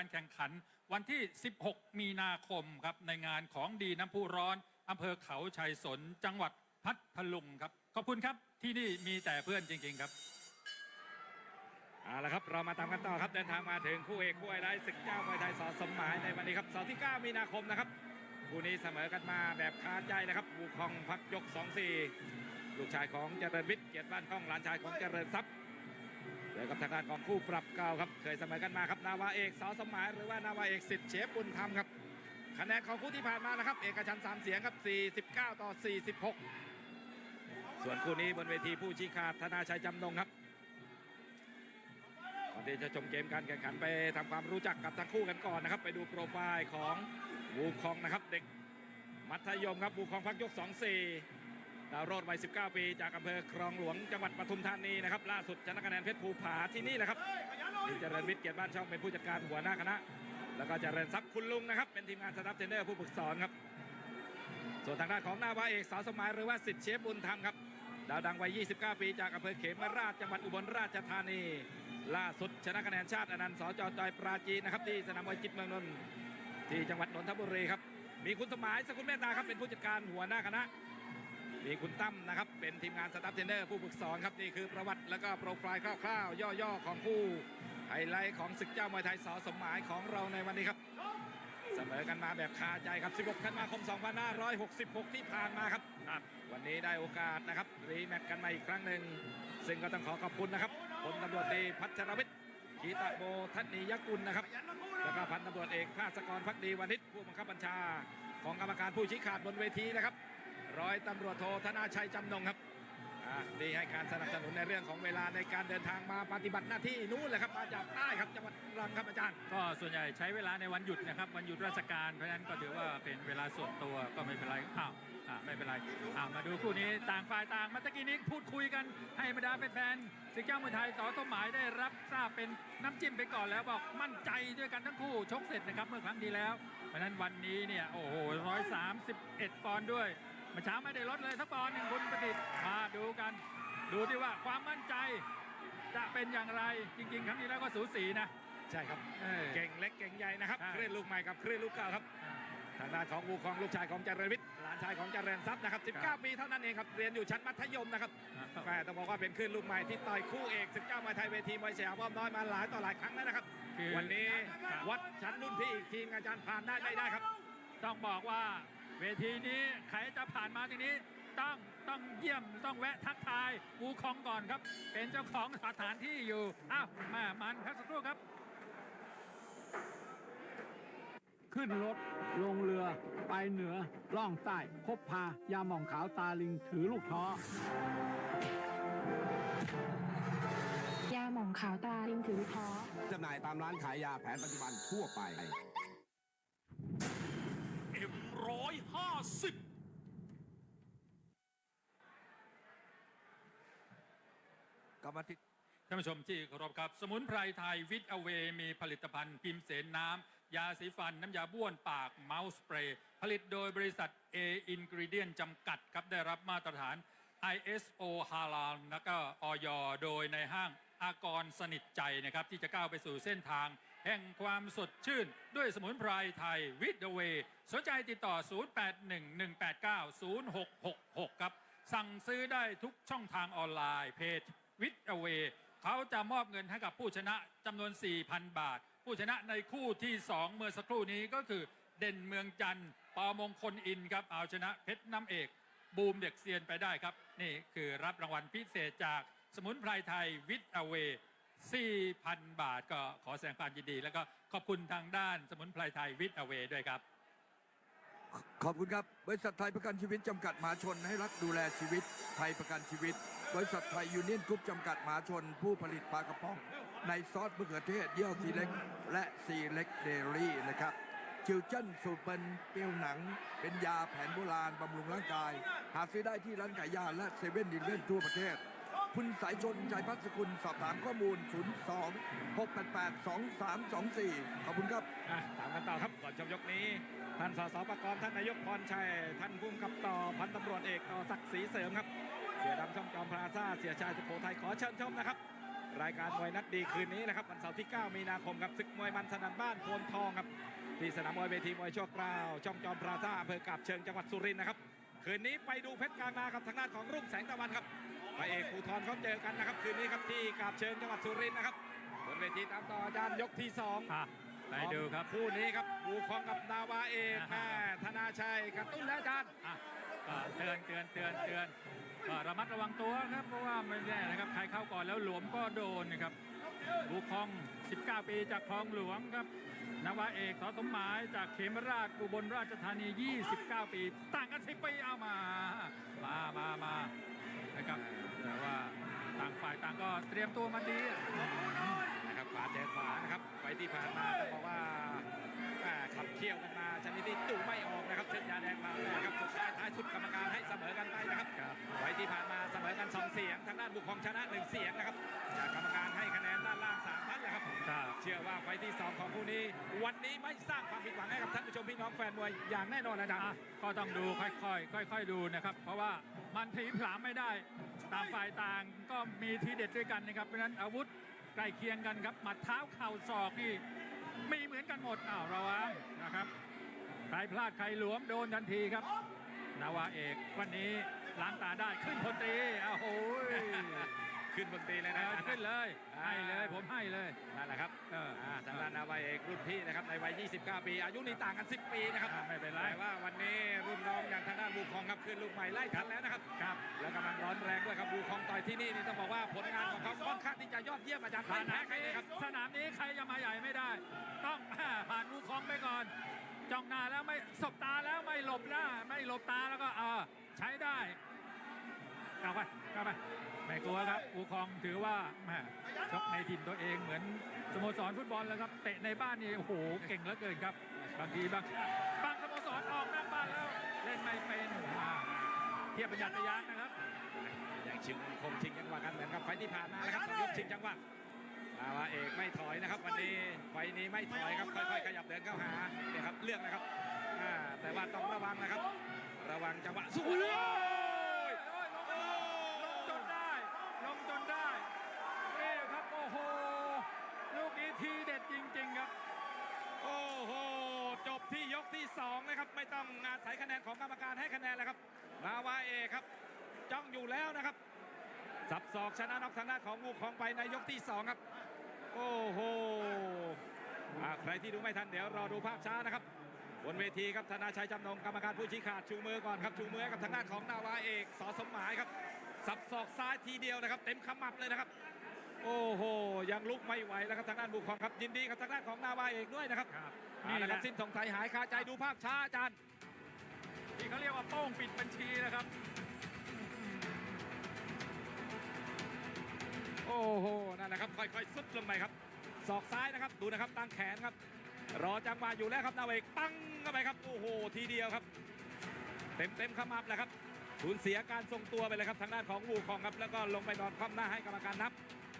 การแข่งขันวันที่ 16 มีนาคมครับในงานของดีน้ำพุร้อนอำเภอเขาชัยสนจังหวัดพัทลุงครับขอบคุณครับที่นี่มีแต่เพื่อนจริง ๆ ครับเอาละครับ เรามาตามกันต่อครับเดินทางมาถึงคู่เอกคู่ไอไลศึกเจ้ามวยไทยสอสมหมายในวันนี้ครับเสาร์ที่ 9 มีนาคมนะครับคู่นี้เสมอกันมาแบบคาใจนะครับวูคองพักยก 2-4 ลูกชายของเจริญวิทย์เกียรติบ้านกล้องหลานชายของเจริญทรัพย์ อกับทางด้านของคู่ปรับเก่าครับ เคยเสมอกันมาครับนาวาเอกสอสมหมายหรือว่านาวาเอกสิทธิ์เชฟบุญธรรมครับคะแนนของคู่ที่ผ่านมานะครับ เอกชันสามเสียงครับ 49 ต่อ 46 ส่วนคู่นี้บนเวทีผู้ชี้ขาดธนาชัยจำนงครับก่อนที่จะชมเกมการแข่งขันไปทำความรู้จักกับทั้งคู่กันก่อนนะครับ ไปดูโปรไฟล์ของวูคองนะครับ เด็กมัธยมครับวูคองพักยก 2-4 ดาวโรดวัย 19 ปี จากอำเภอคลองหลวงจังหวัดปทุมธานีนะครับล่าสุดชนะคะแนนเพชรภูผาที่นี่แหละครับมีเจริญวิทย์เกียรติบ้านช่องเป็นผู้จัดการหัวหน้าคณะ แล้วก็เจริญทรัพย์คุณลุงนะครับ เป็นทีมงานสตาฟเทรนเนอร์ผู้ฝึกสอนครับ ส่วนทางด้านของนาวาเอกสาวสมัยหรือว่าสิทธิ์เชฟบุญธรรมครับดาวดังวัย 29 ปี จากอำเภอเขมราชจังหวัดอุบลราชธานี ล่าสุดชนะคะแนนชาติอนันต์สจจอยปราจีนนะครับที่สนามมวยจิตเมืองนนท์ที่จังหวัดนนทบุรีครับมีคุณสมหมายสกุลเมตตาครับเป็นผู้จัดการหัวหน้าคณะ มีคุณตั้มนะครับ เป็นทีมงานสตาฟเทรนเนอร์ผู้ฝึกสอนครับ นี่คือประวัติแล้วก็โปรไฟล์คร่าวๆ ย่อๆ ของผู้ไฮไลท์ของศึกเจ้ามวยไทยสอสมหมายของเราในวันนี้ครับ เสมอกันมาแบบคาใจครับ 16ธันวาคม 2566 ที่ผ่านมาครับ วันนี้ได้โอกาสนะครับ รีแมตช์กันมาอีกครั้งหนึ่ง ซึ่งก็ต้องขอขอบคุณนะครับพลตำรวจตรีพัชรวิทย์ขีตะโบทัศนียกุลนะครับ แล้วก็พันตำรวจเอกภาสกรพักดีวานิชผู้บังคับบัญชา ของกรรมการผู้ชี้ขาดบนเวทีนะครับ ร้อยตำรวจโทธนาชัยจำนงครับอ่านี่ให้การสนับสนุนในเรื่องของเวลาในการเดินทางมาปฏิบัติหน้าที่นู้นเลยครับมาจากใต้ครับจังหวัดตรังครับอาจารย์ ก็ส่วนใหญ่ใช้เวลาในวันหยุดนะครับวันหยุดราชการเพราะฉะนั้นก็ถือว่าเป็นเวลาส่วนตัวก็ไม่เป็นไรอ้าวไม่เป็นไรอ้าวมาดูคู่นี้ต่างฝ่ายต่างมาตะกี้นี้พูดคุยกันให้บรรดาแฟนๆสิงห์เจ้ามวยไทยต่อต้นหมายได้รับทราบเป็นน้ำจิ้มไปก่อนแล้วบอกมั่นใจด้วยกันทั้งคู่ชกเสร็จนะครับเมื่อครั้งที่แล้ว เพราะฉะนั้นวันนี้เนี่ยโอ้โหร้อยสามสิบเอ็ดปอนด์ด้วย มื่อเช้าไม่ได้ลดเลยสักปอนด์หนึ่งคุณประดิษฐ์มาดูกัน ดูที่ว่าความมั่นใจ จะเป็นอย่างไรจริง ๆ ครั้งนี้แล้วก็สูสีนะ ใช่ครับ เออเก่งเล็กเก่งใหญ่นะครับ ใช่ คลื่นลูกใหม่กับคลื่นลูกเก่าครับ ทางด้านของวูคองลูกชายของเจริญวิทย์หลานชายของเจริญทรัพย์นะครับ 19 ปีเท่านั้นเองครับ เรียนอยู่ชั้นมัธยมนะครับแม่ต้องบอกว่าเป็นคลื่นลูกใหม่ที่ต่อยคู่เอก 19มวยไทยเวทีมวยสยามอ้อมน้อยมาหลายต่อหลายครั้งแล้วนะครับ คือ วันนี้วัดชั้นรุ่นพี่อีกทีมอาจารย์ผ่านได้ไม่ได้ครับ ต้องบอกว่า เวทีนี้ใครจะผ่านมาทีนี้ ต้องต้องเยี่ยมต้องแวะทักทายวูคองก่อนครับ เป็นเจ้าของสถานที่อยู่อ้าวมามันพักสักครู่ครับ ขึ้นรถ ลงเรือ ไปเหนือ ล่องใต้พบพายาหม่องขาวตาลิงถือลูกท้อยาหม่องขาวตาลิงถือท้อจำหน่ายตามร้านขายยาแผนปัจจุบันทั่วไป เอ็มร้อยห้า สิบกรรมธิท่านผู้ชมที่เคารพครับ สมุนไพรไทยวิตอเวมีผลิตภัณฑ์พิมเสนน้ำ ยาสีฟัน น้ำยาบ้วนปากเมาส์สเปรย์ ผลิตโดยบริษัท A Ingredient จำกัดครับ ได้รับมาตรฐาน ISO ฮาลาลแล้วก็ออยโดยในห้างอากรสนิทใจนะครับ ที่จะก้าวไปสู่เส้นทาง แห่งความสดชื่น ด้วยสมุนไพรไทยวิตเว สนใจติดต่อ 0811890666 ครับ สั่งซื้อได้ทุกช่องทางออนไลน์เพจวิทเวเขาจะมอบเงินให้กับผู้ชนะจำนวน 4,000 บาท ผู้ชนะในคู่ที่ 2 เมื่อสักครู่นี้ก็คือเด่นเมืองจันทร์ปอมงคลอินครับเอาชนะเพชรน้ำเอก บูมเด็กเซียนไปได้ครับ นี่คือรับรางวัลพิเศษจากสมุนไพรไทยวิทเว4,000 บาทก็ขอแสดงความยินดี แล้วก็ขอบคุณทางด้านสมุนไพรไทยวิทเวด้วยครับ ขอบคุณครับ บริษัทไทยประกันชีวิตจำกัดมหาชนให้รักดูแลชีวิต ไทยประกันชีวิต บริษัทไทยยูเนียนกรุ๊ปจำกัดมหาชน ผู้ผลิตปลากระป๋อง ในซอสมะเขือเทศเยี่ยวสีเล็ก และสีเล็กเดลี่นะครับจิวเจิ้นสูตรเป็นเปรี้ยวหนัง เป็นยาแผนโบราณบำรุงร่างกาย หาซื้อได้ที่ร้านขายยาและเซเว่นดีเล่นทั่วประเทศ คุณสายชนใจพัฒสกุลสอบถามข้อมูล 02 688 2324 ขอบคุณครับ อะตามกันต่อครับก่อน ชมยกนี้ ท่านสสประกรณ์ท่านนายกพรชัย ท่านผู้กำกับต่อพันตำรวจเอกต่อศักดิ์ศรีเสริมครับ เสียดำช่องจอมพลาซาเสียชายสุโขทัยขอเชิญชมนะครับ รายการมวยนัดดีคืนนี้นะครับวันเสาร์ที่ 9 มีนาคมครับศึกมวยมันสนันบ้านโพนทองครับที่สนามมวยเวทีมวยชั่วคราว ช่องจอมพลาซาอำเภอกาบเชิงจังหวัดสุรินทร์นะครับคืนนี้ไปดูเพชรกลางนาครับทางด้านของรุ่งแสงตะวันครับพระเอกภูทรเขาเจอกันนะครับ คืนนี้ครับที่กาบเชิงจังหวัดสุรินทร์นะครับบนเวทีตามต่ออาจารย์ยกที่สอง ไปดูครับคู่นี้ครับบูคองกับนาวาเอกแม่ธนาชัยกระตุ้นและอาจารย์เตือนเตือนเตือนเตือนก็ระมัดระวังตัวครับเพราะว่าไม่แน่นะครับใครเข้าก่อนแล้วหลวมก็โดนนะครับบูคอง 19 ปีจากคลองหลวงครับนาวาเอกสอสมหมายจากเขมราชอุบลราชธานี 29 ปี ต่างกัน10ปีเอามา มามามานะครับแต่ว่าต่างฝ่ายต่างก็เตรียมตัวมาดี อะนะครับขวาเจอขวานะครับไฟที่ผ่านมาต้องบอกว่าแม่ขับเคี่ยวกันมาชนิดที่ดูไม่ออกนะครับเช่นยาแดงมาแม่ครับสุดท้ายท้ายสุดกรรมการให้เสมอกันไปนะครับครับไฟที่ผ่านมาเสมอกันสองเสียงทางด้านบุคคลชนะหนึ่งเสียงนะครับจากกรรมการให้คะแนนด้านล่างสามท่านนะครับครับเชื่อว่าไฟที่สองของคู่นี้ วันนี้ไม่สร้างความผิดหวังให้กับท่านผู้ชมพี่น้องแฟนมวยอย่างแน่นอนอาจารย์อะก็ต้องดูค่อยๆค่อย ๆดูนะครับ เพราะว่ามันถีผลามไม่ได้ต่างฝ่ายต่างก็มีทีเด็ดด้วยกันนะครับเพราะฉะนั้นอาวุธ ใกล้เคียงกันครับหมัดเท้าเข่าศอกนี่มีเหมือนกันหมดอ้าวระวังนะครับ ใครพลาดใครหลวมโดนทันทีครับ นาวาเอกวันนี้ล้างตาได้ขึ้นพลตรีอ้าวโหย ขึ้นบนตีเลยนะเอาขึ้นเลยให้เลยผมให้เลยนั่นแหละครับเอออ่าทางด้านนาวาเอกรุ่นพี่นะครับในวัย 29 ปี อายุนี่ต่างกัน 10 ปีนะครับอ่าไม่เป็นไรแต่ว่าวันนี้รุ่นน้องอย่างทางด้านบูคองครับขึ้นลูกใหม่ไล่ทันแล้วนะครับครับ แล้วกำลังร้อนแรงด้วยครับบูคองต่อยที่นี่นี่ต้องบอกว่าผลงานของเขาค่อนข้างที่จะยอดเยี่ยมอาจารย์สไม่นาแพ้มใครนี้เลยครับสนามนี้ใครจะมาใหญ่ไม่ได้ ต้องผ่านวูคองไปก่อนจ้องหน้าแล้วไม่สบตาแล้วไม่หลบหน้าไม่หลบตาแล้วก็เออใช้ได้ กลับไปกลับไปไม่กลัวครับวูคองถือว่าแหมชกในถิ่นตัวเองเหมือนสโมสรฟุตบอลแล้วครับเตะในบ้านนี่โอ้โหเก่งเหลือเกินครับ บางทีบางบางสโมสรออกนอกบ้านแล้ว เล่นไม่เป็นเทียบประหยัดระยะนะครับอย่างชิงคงชิงจังหวะกันเหมือนกับไฟที่ผ่านมานะครับยกชิงจังหวะนาวาเอกไม่ถอยนะครับ วันนี้ไฟนี้ไม่ถอยครับค่อยๆขยับเดินเข้าหาเนี่ยครับเลือกนะครับแต่ว่าต้องระวังนะครับ ระวังจังหวะสู้เลย ลงจนได้ ลงจนได้นี่ครับ โอ้โห ลูกนี้ทีเด็ดจริง ๆ ครับ โอ้โห จบที่ยกที่สองนะครับ ไม่ต้องอาศัยคะแนนของกรรมการให้คะแนนแล้วครับ นาวาเอกครับ จ้องอยู่แล้วนะครับ สับศอกชนะน็อกทางด้านของงูของไปในยกที่สองครับ โอ้โหใครที่ดูไม่ทันเดี๋ยวรอดูภาพช้านะครับบนเวทีครับธนาชัยจำนงกรรมการผู้ชี้ขาดชูมือก่อนครับชูมือกับทางด้านของนาวาเอกสอสมหมายครับสับศอกซ้ายทีเดียวนะครับ เต็มขมับเลยนะครับ โอ้โห ยังลุกไม่ไหวแล้วครับทางด้านบุคคลครับยินดีกับทางด้านของนาวาเอกด้วยนะครับครับนี่นี่แหแหละคละรับสิ้นสงสัยหายคาใจดูภาพช้าอาจารย์ที่เขาเรียกว่าโป้งปิดบัญชีนะครับ โอ้โหนั่นแหละครับค่อยๆซุดลงไปครับศอกซ้ายนะครับดูนะครับตั้งแขนครับ รอจังหวะอยู่แล้วครับนาวาเอกปังเข้าไปครับโอ้โหทีเดียวครับ เต็มเต็มๆขมับแหละครับสูญเสียการทรงตัวไปเลยครับทางด้านของวูคองครับแล้วก็ลงไปนอนคว่ำหน้าให้กรรมการนับ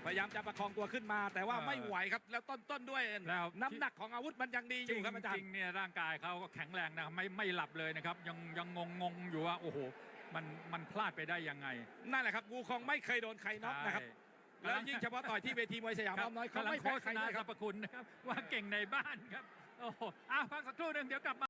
พยายามจะประคองตัวขึ้นมา แต่ว่าเออ ไม่ไหวครับ แล้วต้นๆด้วย แล้วน้ำหนักของอาวุธมันยังดีอจริยู่งครับอาจารจริย์งเนี่ยร่างกายเขาก็แข็งแรงนะครับไม่ไม่หลับเลยนะครับ ยังยังงงงๆอยู่ว่าโอ้โหมันมันพลาดไปได้ยังไงนั่นแหละครับวูคองไม่เคยโดนใครน็อกนะครับ ใช่แล้วยิ่งเฉพาะต่อยที่เวทีมวยสยามครัอ้บอมน้อยเขากำลังไม่โฆแพ้ษใครณาเลยสครรับ รพคุณนะครับว่าเก่งในบ้านครับโอ้โหอ้าวพักสักครู่หนึ่งเดี๋ยวกลับมา